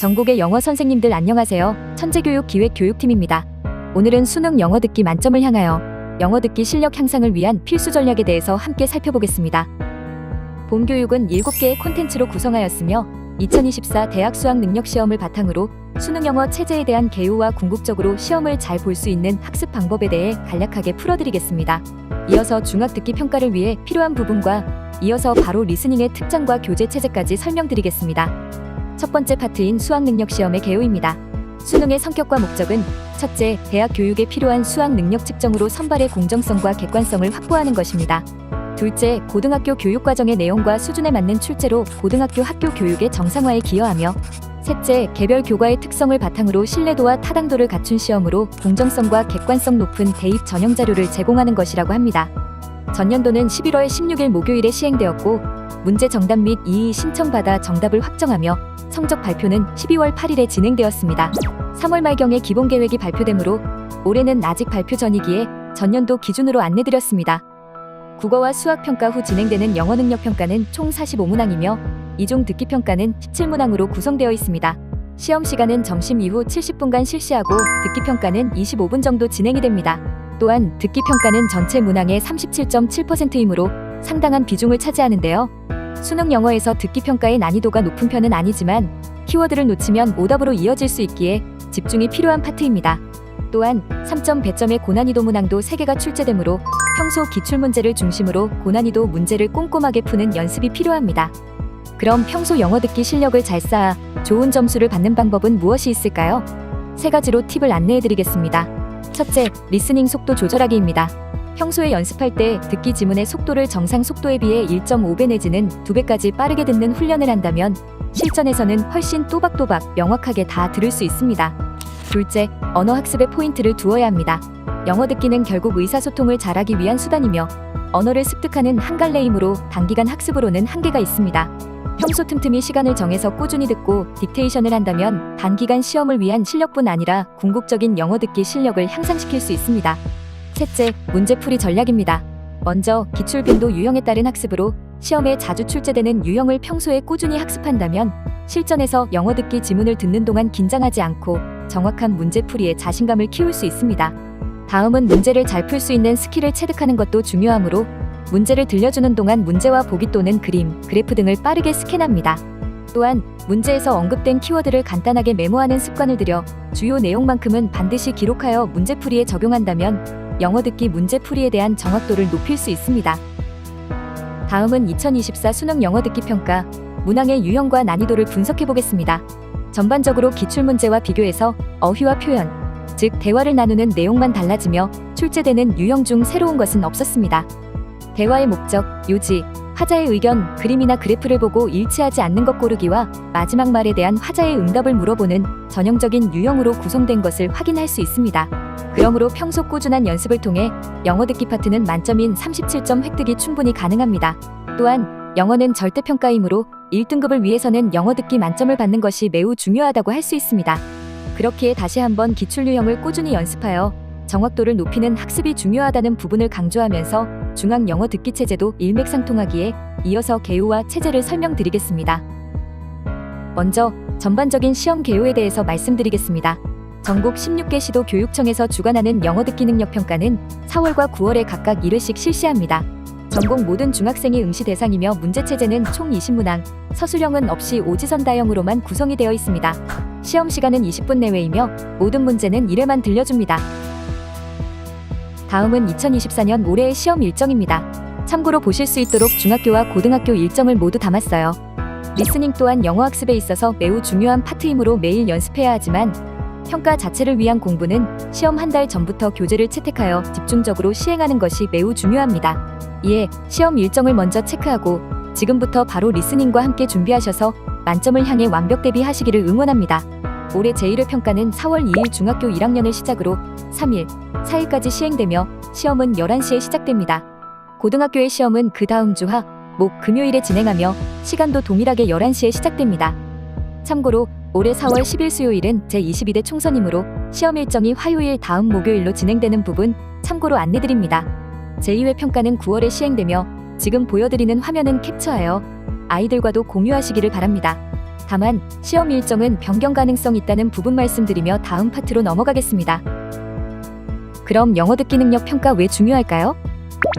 전국의 영어 선생님들 안녕하세요. 천재교육 기획 교육팀입니다. 오늘은 수능 영어 듣기 만점을 향하여 영어 듣기 실력 향상을 위한 필수 전략에 대해서 함께 살펴보겠습니다. 본 교육은 7개의 콘텐츠로 구성하였으며 2024 대학 수학 능력 시험을 바탕으로 수능 영어 체제에 대한 개요와 궁극적으로 시험을 잘 볼 수 있는 학습 방법에 대해 간략하게 풀어드리겠습니다. 이어서 중학 듣기 평가를 위해 필요한 부분과 이어서 바로 리스닝의 특장과 교재 체제까지 설명드리겠습니다. 첫 번째 파트인 수학 능력 시험의 개요입니다. 수능의 성격과 목적은 첫째, 대학 교육에 필요한 수학 능력 측정으로 선발의 공정성과 객관성을 확보하는 것입니다. 둘째, 고등학교 교육 과정의 내용과 수준에 맞는 출제로 고등학교 학교 교육의 정상화에 기여하며 셋째, 개별 교과의 특성을 바탕으로 신뢰도와 타당도를 갖춘 시험으로 공정성과 객관성 높은 대입 전형 자료를 제공하는 것이라고 합니다. 전년도는 11월 16일 목요일에 시행되었고 문제 정답 및 이의 신청받아 정답을 확정하며 성적 발표는 12월 8일에 진행되었습니다. 3월 말경에 기본 계획이 발표되므로 올해는 아직 발표 전이기에 전년도 기준으로 안내드렸습니다. 국어와 수학 평가 후 진행되는 영어 능력 평가는 총 45문항이며 이종 듣기 평가는 17문항으로 구성되어 있습니다. 시험 시간은 점심 이후 70분간 실시하고 듣기 평가는 25분 정도 진행이 됩니다. 또한 듣기 평가는 전체 문항의 37.7%이므로 상당한 비중을 차지하는데요. 수능 영어에서 듣기 평가의 난이도가 높은 편은 아니지만 키워드를 놓치면 오답으로 이어질 수 있기에 집중이 필요한 파트입니다. 또한 3점 배점의 고난이도 문항도 3개가 출제되므로 평소 기출문제를 중심으로 고난이도 문제를 꼼꼼하게 푸는 연습이 필요합니다. 그럼 평소 영어 듣기 실력을 잘 쌓아 좋은 점수를 받는 방법은 무엇이 있을까요? 세 가지로 팁을 안내해 드리겠습니다. 첫째, 리스닝 속도 조절하기입니다. 평소에 연습할 때 듣기 지문의 속도를 정상 속도에 비해 1.5배 내지는 2배까지 빠르게 듣는 훈련을 한다면 실전에서는 훨씬 또박또박 명확하게 다 들을 수 있습니다. 둘째, 언어 학습에 포인트를 두어야 합니다. 영어 듣기는 결국 의사소통을 잘하기 위한 수단이며 언어를 습득하는 한 갈래이므로 단기간 학습으로는 한계가 있습니다. 평소 틈틈이 시간을 정해서 꾸준히 듣고 딕테이션을 한다면 단기간 시험을 위한 실력뿐 아니라 궁극적인 영어 듣기 실력을 향상시킬 수 있습니다. 셋째, 문제풀이 전략입니다. 먼저 기출 빈도 유형에 따른 학습으로 시험에 자주 출제되는 유형을 평소에 꾸준히 학습한다면 실전에서 영어 듣기 지문을 듣는 동안 긴장하지 않고 정확한 문제풀이에 자신감을 키울 수 있습니다. 다음은 문제를 잘 풀 수 있는 스킬을 체득하는 것도 중요하므로 문제를 들려주는 동안 문제와 보기 또는 그림, 그래프 등을 빠르게 스캔합니다. 또한 문제에서 언급된 키워드를 간단하게 메모하는 습관을 들여 주요 내용만큼은 반드시 기록하여 문제풀이에 적용한다면 영어 듣기 문제풀이에 대한 정확도를 높일 수 있습니다. 다음은 2024 수능 영어 듣기 평가 문항의 유형과 난이도를 분석해 보겠습니다. 전반적으로 기출 문제와 비교해서 어휘와 표현, 즉 대화를 나누는 내용만 달라지며 출제되는 유형 중 새로운 것은 없었습니다. 대화의 목적, 요지, 화자의 의견, 그림이나 그래프를 보고 일치하지 않는 것 고르기와 마지막 말에 대한 화자의 응답을 물어보는 전형적인 유형으로 구성된 것을 확인할 수 있습니다. 그러므로 평소 꾸준한 연습을 통해 영어 듣기 파트는 만점인 37점 획득이 충분히 가능합니다. 또한 영어는 절대평가이므로 1등급을 위해서는 영어 듣기 만점을 받는 것이 매우 중요하다고 할 수 있습니다. 그렇기에 다시 한번 기출 유형을 꾸준히 연습하여 정확도를 높이는 학습이 중요하다는 부분을 강조하면서 중앙 영어 듣기 체제도 일맥상통하기에 이어서 개요와 체제를 설명드리겠습니다. 먼저 전반적인 시험 개요에 대해서 말씀드리겠습니다. 전국 16개 시도 교육청에서 주관하는 영어 듣기 능력 평가는 4월과 9월에 각각 1회씩 실시합니다. 전국 모든 중학생이 응시 대상이며 문제 체제는 총 20문항, 서술형은 없이 오지선 다형으로만 구성이 되어 있습니다. 시험 시간은 20분 내외이며 모든 문제는 1회만 들려줍니다. 다음은 2024년 올해의 시험 일정입니다. 참고로 보실 수 있도록 중학교와 고등학교 일정을 모두 담았어요. 리스닝 또한 영어 학습에 있어서 매우 중요한 파트이므로 매일 연습해야 하지만 평가 자체를 위한 공부는 시험 한 달 전부터 교재를 채택하여 집중적으로 시행하는 것이 매우 중요합니다. 이에 시험 일정을 먼저 체크하고 지금부터 바로 리스닝과 함께 준비하셔서 만점을 향해 완벽 대비하시기를 응원합니다. 올해 제1회 평가는 4월 2일 중학교 1학년을 시작으로 3일, 4일까지 시행되며 시험은 11시에 시작됩니다. 고등학교의 시험은 그 다음 주 화, 목, 금요일에 진행하며 시간도 동일하게 11시에 시작됩니다. 참고로 올해 4월 10일 수요일은 제22대 총선이므로 시험 일정이 화요일 다음 목요일로 진행되는 부분 참고로 안내드립니다. 제2회 평가는 9월에 시행되며 지금 보여드리는 화면은 캡처하여 아이들과도 공유하시기를 바랍니다. 다만 시험 일정은 변경 가능성 있다는 부분 말씀드리며 다음 파트로 넘어가겠습니다. 그럼 영어 듣기 능력 평가 왜 중요할까요?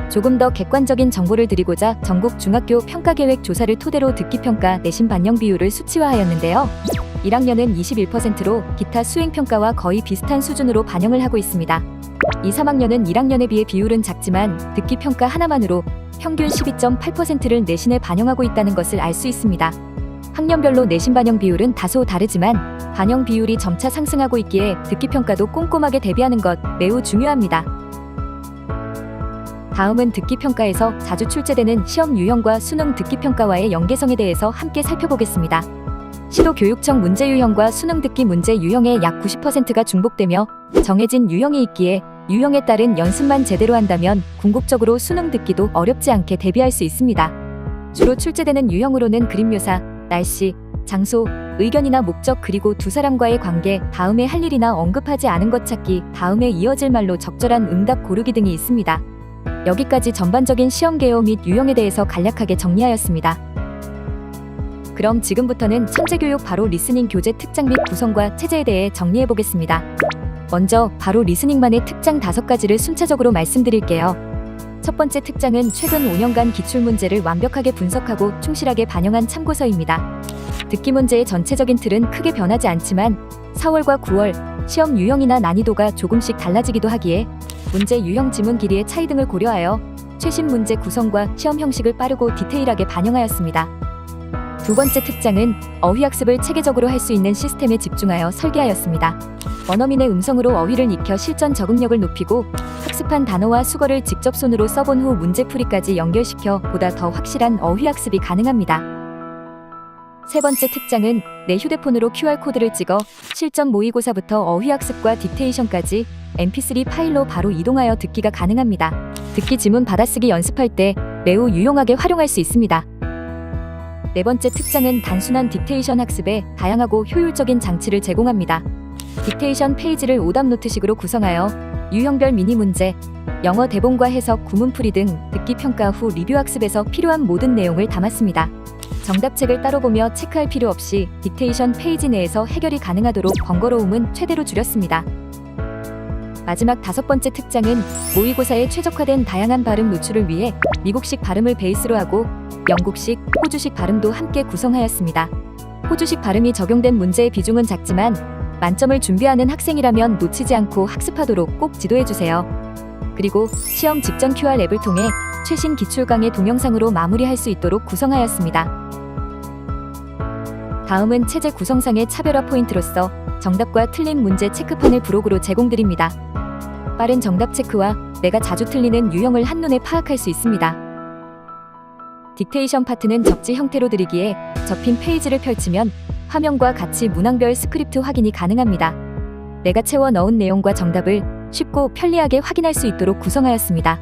조금 더 객관적인 정보를 드리고자 전국 중학교 평가 계획 조사를 토대로 듣기 평가 내신 반영 비율을 수치화하였는데요. 1학년은 21%로 기타 수행 평가와 거의 비슷한 수준으로 반영을 하고 있습니다. 2, 3학년은 1학년에 비해 비율은 작지만 듣기 평가 하나만으로 평균 12.8%를 내신에 반영하고 있다는 것을 알 수 있습니다. 학년별로 내신 반영 비율은 다소 다르지만 반영 비율이 점차 상승하고 있기에 듣기 평가도 꼼꼼하게 대비하는 것 매우 중요합니다. 다음은 듣기 평가에서 자주 출제되는 시험 유형과 수능 듣기 평가와의 연계성에 대해서 함께 살펴보겠습니다. 시도 교육청 문제 유형과 수능 듣기 문제 유형의 약 90%가 중복되며 정해진 유형이 있기에 유형에 따른 연습만 제대로 한다면 궁극적으로 수능 듣기도 어렵지 않게 대비할 수 있습니다. 주로 출제되는 유형으로는 그림 묘사, 날씨, 장소, 의견이나 목적 그리고 두 사람과의 관계, 다음에 할 일이나 언급하지 않은 것 찾기, 다음에 이어질 말로 적절한 응답 고르기 등이 있습니다. 여기까지 전반적인 시험 개요 및 유형에 대해서 간략하게 정리하였습니다. 그럼 지금부터는 천재교육 바로 리스닝 교재 특장 및 구성과 체제에 대해 정리해 보겠습니다. 먼저 바로 리스닝만의 특장 다섯 가지를 순차적으로 말씀드릴게요. 첫 번째 특장은 최근 5년간 기출 문제를 완벽하게 분석하고 충실하게 반영한 참고서입니다. 듣기 문제의 전체적인 틀은 크게 변하지 않지만 4월과 9월 시험 유형이나 난이도가 조금씩 달라지기도 하기에 문제 유형 지문 길이의 차이 등을 고려하여 최신 문제 구성과 시험 형식을 빠르고 디테일하게 반영하였습니다. 두 번째 특장은 어휘학습을 체계적으로 할 수 있는 시스템에 집중하여 설계하였습니다. 원어민의 음성으로 어휘를 익혀 실전 적응력을 높이고 학습한 단어와 수거를 직접 손으로 써본 후 문제풀이까지 연결시켜 보다 더 확실한 어휘학습이 가능합니다. 세 번째 특장은 내 휴대폰으로 QR코드를 찍어 실전 모의고사부터 어휘학습과 디테이션까지 mp3 파일로 바로 이동하여 듣기가 가능합니다. 듣기 지문 받아쓰기 연습할 때 매우 유용하게 활용할 수 있습니다. 네 번째 특장은 단순한 딕테이션 학습에 다양하고 효율적인 장치를 제공합니다. 딕테이션 페이지를 오답 노트식으로 구성하여 유형별 미니 문제, 영어 대본과 해석, 구문풀이 등 듣기 평가 후 리뷰 학습에서 필요한 모든 내용을 담았습니다. 정답책을 따로 보며 체크할 필요 없이 딕테이션 페이지 내에서 해결이 가능하도록 번거로움은 최대로 줄였습니다. 마지막 다섯 번째 특장은 모의고사에 최적화된 다양한 발음 노출을 위해 미국식 발음을 베이스로 하고 영국식, 호주식 발음도 함께 구성하였습니다. 호주식 발음이 적용된 문제의 비중은 작지만 만점을 준비하는 학생이라면 놓치지 않고 학습하도록 꼭 지도해주세요. 그리고 시험 직전 QR 앱을 통해 최신 기출 강의 동영상으로 마무리할 수 있도록 구성하였습니다. 다음은 체제 구성상의 차별화 포인트로서 정답과 틀린 문제 체크판을 브록으로 제공드립니다. 빠른 정답 체크와 내가 자주 틀리는 유형을 한눈에 파악할 수 있습니다. 딕테이션 파트는 접지 형태로 드리기에 접힌 페이지를 펼치면 화면과 같이 문항별 스크립트 확인이 가능합니다. 내가 채워 넣은 내용과 정답을 쉽고 편리하게 확인할 수 있도록 구성하였습니다.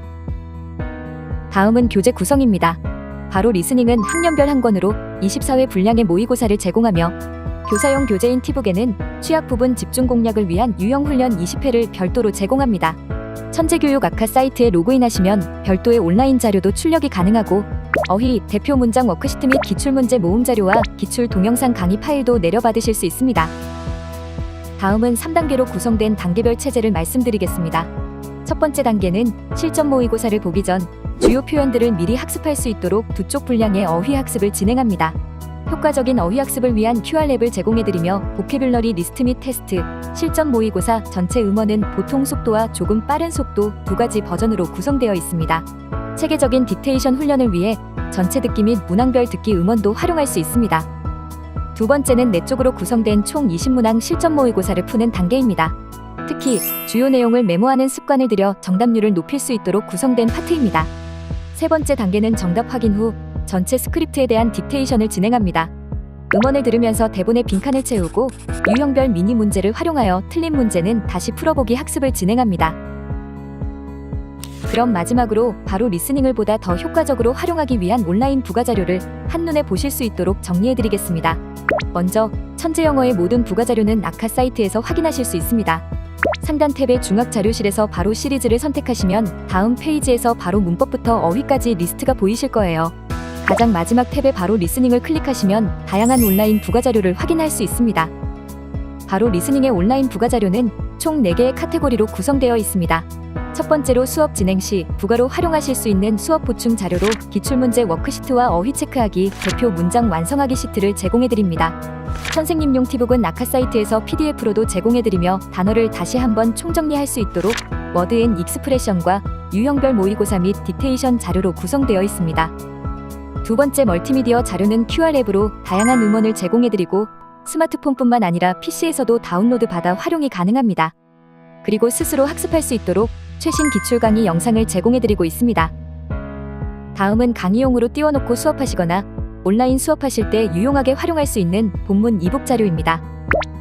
다음은 교재 구성입니다. 바로 리스닝은 학년별 한 권으로 24회 분량의 모의고사를 제공하며 교사용 교재인 티북에는 취약 부분 집중 공략을 위한 유형 훈련 20회를 별도로 제공합니다. 천재교육 아카 사이트에 로그인하시면 별도의 온라인 자료도 출력이 가능하고 어휘, 대표 문장 워크시트 및 기출 문제 모음 자료와 기출 동영상 강의 파일도 내려받으실 수 있습니다. 다음은 3단계로 구성된 단계별 체제를 말씀드리겠습니다. 첫 번째 단계는 실전 모의고사를 보기 전 주요 표현들을 미리 학습할 수 있도록 두 쪽 분량의 어휘 학습을 진행합니다. 효과적인 어휘 학습을 위한 QR랩을 제공해드리며 보케뷸러리 리스트 및 테스트, 실전 모의고사 전체 음원은 보통 속도와 조금 빠른 속도 두 가지 버전으로 구성되어 있습니다. 체계적인 딕테이션 훈련을 위해 전체 듣기 및 문항별 듣기 음원도 활용할 수 있습니다. 두 번째는 네 쪽으로 구성된 총 20문항 실전 모의고사를 푸는 단계입니다. 특히 주요 내용을 메모하는 습관을 들여 정답률을 높일 수 있도록 구성된 파트입니다. 세 번째 단계는 정답 확인 후 전체 스크립트에 대한 딕테이션을 진행합니다. 음원을 들으면서 대본의 빈칸을 채우고 유형별 미니 문제를 활용하여 틀린 문제는 다시 풀어보기 학습을 진행합니다. 그럼 마지막으로 바로 리스닝을 보다 더 효과적으로 활용하기 위한 온라인 부가 자료를 한눈에 보실 수 있도록 정리해 드리겠습니다. 먼저 천재 영어의 모든 부가 자료는 아카 사이트에서 확인하실 수 있습니다. 상단 탭의 중학 자료실에서 바로 시리즈를 선택하시면 다음 페이지에서 바로 문법부터 어휘까지 리스트가 보이실 거예요. 가장 마지막 탭에 바로 리스닝을 클릭하시면 다양한 온라인 부가 자료를 확인할 수 있습니다. 바로 리스닝의 온라인 부가 자료는 총 4개의 카테고리로 구성되어 있습니다. 첫 번째로 수업 진행 시 부가로 활용하실 수 있는 수업 보충 자료로 기출문제 워크시트와 어휘 체크하기, 대표 문장 완성하기 시트를 제공해드립니다. 선생님용 티북은 아카 사이트에서 PDF로도 제공해드리며 단어를 다시 한번 총정리할 수 있도록 워드앤 익스프레션과 유형별 모의고사 및 디테이션 자료로 구성되어 있습니다. 두 번째 멀티미디어 자료는 QR 앱으로 다양한 음원을 제공해드리고 스마트폰뿐만 아니라 PC에서도 다운로드 받아 활용이 가능합니다. 그리고 스스로 학습할 수 있도록 최신 기출 강의 영상을 제공해드리고 있습니다. 다음은 강의용으로 띄워놓고 수업하시거나 온라인 수업하실 때 유용하게 활용할 수 있는 본문 이북 자료입니다.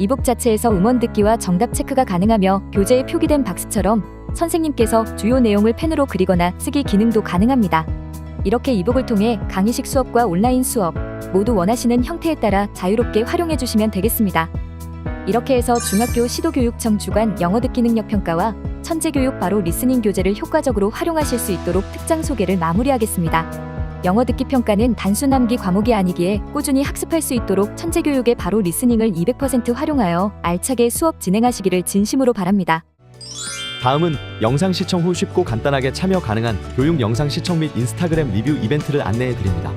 이북 자체에서 음원 듣기와 정답 체크가 가능하며 교재에 표기된 박스처럼 선생님께서 주요 내용을 펜으로 그리거나 쓰기 기능도 가능합니다. 이렇게 이북을 통해 강의식 수업과 온라인 수업 모두 원하시는 형태에 따라 자유롭게 활용해 주시면 되겠습니다. 이렇게 해서 중학교 시도교육청 주관 영어 듣기 능력 평가와 천재교육 바로 리스닝 교재를 효과적으로 활용하실 수 있도록 특장 소개를 마무리하겠습니다. 영어 듣기 평가는 단순 암기 과목이 아니기에 꾸준히 학습할 수 있도록 천재교육의 바로 리스닝을 200% 활용하여 알차게 수업 진행하시기를 진심으로 바랍니다. 다음은 영상 시청 후 쉽고 간단하게 참여 가능한 교육 영상 시청 및 인스타그램 리뷰 이벤트를 안내해 드립니다.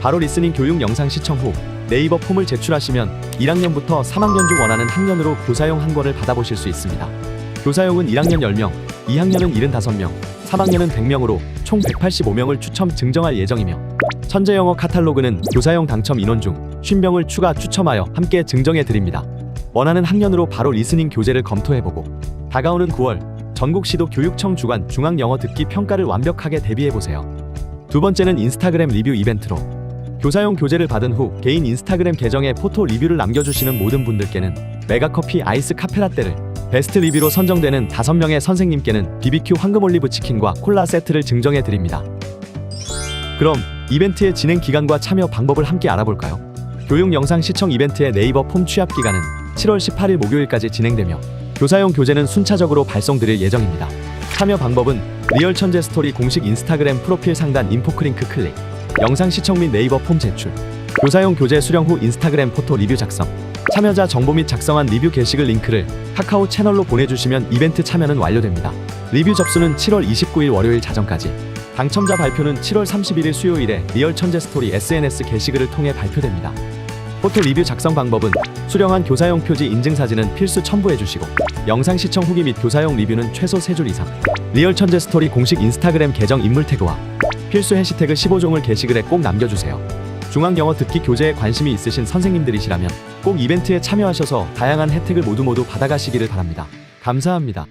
바로 리스닝 교육 영상 시청 후 네이버 폼을 제출하시면 1학년부터 3학년 중 원하는 학년으로 교사용 한 권을 받아보실 수 있습니다. 교사용은 1학년 10명, 2학년은 75명, 3학년은 100명으로 총 185명을 추첨 증정할 예정이며 천재 영어 카탈로그는 교사용 당첨 인원 중 50명을 추가 추첨하여 함께 증정해 드립니다. 원하는 학년으로 바로 리스닝 교재를 검토해보고 다가오는 9월 전국시도 교육청 주관 중앙 영어 듣기 평가를 완벽하게 대비해 보세요. 두 번째는 인스타그램 리뷰 이벤트로 교사용 교재를 받은 후 개인 인스타그램 계정에 포토 리뷰를 남겨주시는 모든 분들께는 메가커피 아이스 카페라떼를 베스트 리뷰로 선정되는 5명의 선생님께는 BBQ 황금 올리브 치킨과 콜라 세트를 증정해 드립니다. 그럼 이벤트의 진행 기간과 참여 방법을 함께 알아볼까요? 교육 영상 시청 이벤트의 네이버 폼 취합 기간은 7월 18일 목요일까지 진행되며 교사용 교재는 순차적으로 발송드릴 예정입니다. 참여 방법은 리얼 천재 스토리 공식 인스타그램 프로필 상단 인포크링크 클릭, 영상 시청 및 네이버 폼 제출, 교사용 교재 수령 후 인스타그램 포토 리뷰 작성, 참여자 정보 및 작성한 리뷰 게시글 링크를 카카오 채널로 보내주시면 이벤트 참여는 완료됩니다. 리뷰 접수는 7월 29일 월요일 자정까지. 당첨자 발표는 7월 31일 수요일에 리얼 천재 스토리 SNS 게시글을 통해 발표됩니다. 포토 리뷰 작성 방법은 수령한 교사용 표지 인증 사진은 필수 첨부해 주시고 영상 시청 후기 및 교사용 리뷰는 최소 3줄 이상 리얼 천재 스토리 공식 인스타그램 계정 인물 태그와 필수 해시태그 15종을 게시글에 꼭 남겨주세요. 중앙 영어 듣기 교재에 관심이 있으신 선생님들이시라면 꼭 이벤트에 참여하셔서 다양한 혜택을 모두 모두 받아가시기를 바랍니다. 감사합니다.